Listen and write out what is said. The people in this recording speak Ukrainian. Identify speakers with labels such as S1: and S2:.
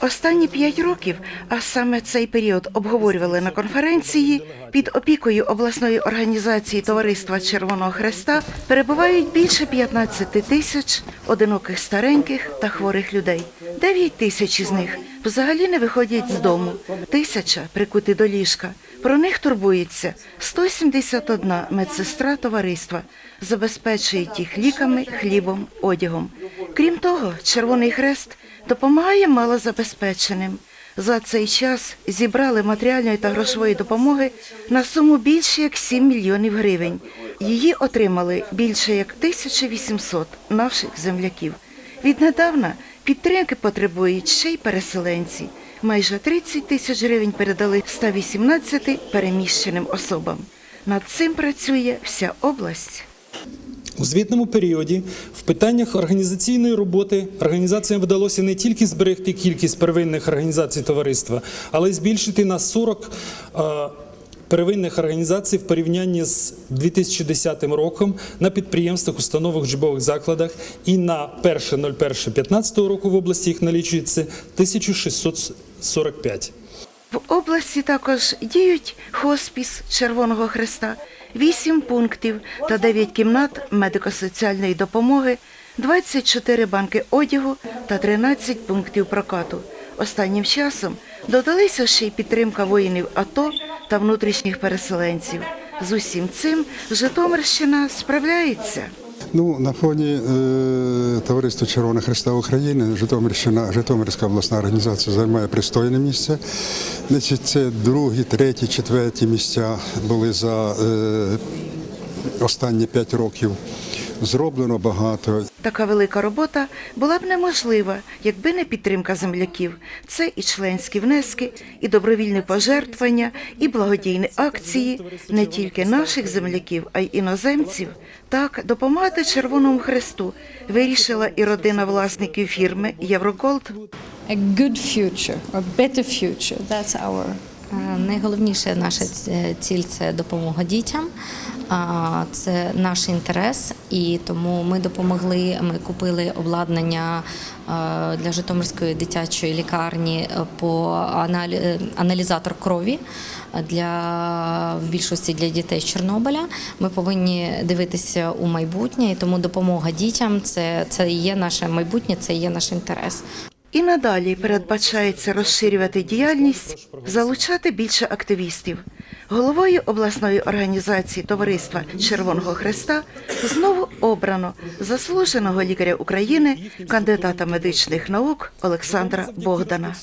S1: Останні п'ять років, а саме цей період обговорювали на конференції, під опікою обласної організації Товариства Червоного Хреста перебувають більше 15 тисяч одиноких стареньких та хворих людей. 9 тисяч із них взагалі не виходять з дому, тисяча прикуті до ліжка. Про них турбується 171 медсестра товариства, забезпечують їх ліками, хлібом, одягом. Крім того, Червоний Хрест допомагає малозабезпеченим. За цей час зібрали матеріальної та грошової допомоги на суму більше як 7 мільйонів гривень. Її отримали більше як 1800 наших земляків. Віднедавна підтримки потребують ще й переселенці. Майже 30 тисяч гривень передали 118 переміщеним особам. Над цим працює вся область.
S2: У звітному періоді в питаннях організаційної роботи організаціям вдалося не тільки зберегти кількість первинних організацій товариства, але й збільшити на 40 е, первинних організацій в порівнянні з 2010 роком на підприємствах, установах, учбових закладах. І на 1.01.15 року в області їх налічується 1645.
S1: В області також діють хоспіс Червоного Хреста, вісім пунктів та дев'ять кімнат медико-соціальної допомоги, 24 банки одягу та 13 пунктів прокату. Останнім часом додалися ще й підтримка воїнів АТО та внутрішніх переселенців. З усім цим Житомирщина справляється.
S3: Ну, на фоні е, Товариства Червоного Христа України Житомирщина, Житомирська обласна організація займає пристойне місце. Це другі, треті, четверті місця були за е, останні п'ять років. Зроблено багато.
S1: Така велика робота була б неможлива, якби не підтримка земляків. Це і членські внески, і добровільні пожертвування, і благодійні акції не тільки наших земляків, а й іноземців. Так, допомагати Червоному Хресту вирішила і родина власників фірми Євроголд.
S4: a good future or better future. That's our
S5: Е, Найголовніше наша ціль це допомога дітям. Це наш інтерес, і тому ми допомогли. Ми купили обладнання е, для Житомирської дитячої лікарні е, по е, аналізатор крові для в більшості для дітей з Чорнобиля. Ми повинні дивитися у майбутнє, і тому допомога дітям це, це є наше майбутнє, це є наш інтерес.
S1: І надалі передбачається розширювати діяльність, залучати більше активістів. Головою обласної організації Товариства Червоного Хреста знову обрано заслуженого лікаря України, кандидата медичних наук Олександра Богдана.